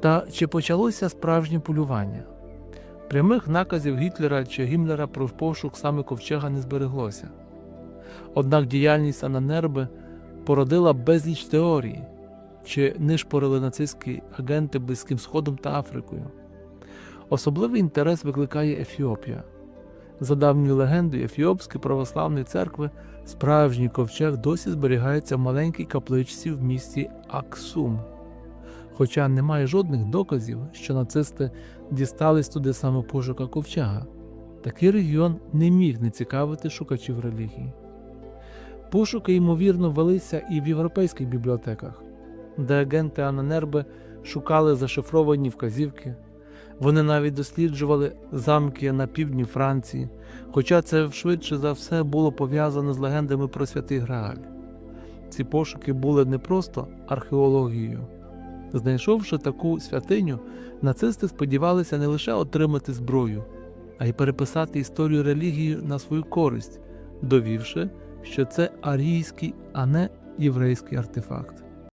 Та чи почалося справжнє полювання? Прямих наказів Гітлера чи Гімлера про пошук саме ковчега не збереглося. Однак діяльність Ананерби породила безліч теорій, чи нишпорили нацистські агенти Близьким Сходом та Африкою. Особливий інтерес викликає Ефіопія. За давньою легендою Ефіопської православної церкви справжній ковчег досі зберігається в маленькій капличці в місті Аксум. Хоча немає жодних доказів, що нацисти дістались туди саме пошука ковчега, такий регіон не міг не цікавити шукачів релігії. Пошуки, ймовірно, велися і в європейських бібліотеках, де агенти Ананерби шукали зашифровані вказівки. Вони навіть досліджували замки на півдні Франції, хоча це швидше за все було пов'язано з легендами про святий Грааль. Ці пошуки були не просто археологією. Знайшовши таку святиню, нацисти сподівалися не лише отримати зброю, а й переписати історію релігії на свою користь, довівши, що це арійський, а не єврейський артефакт.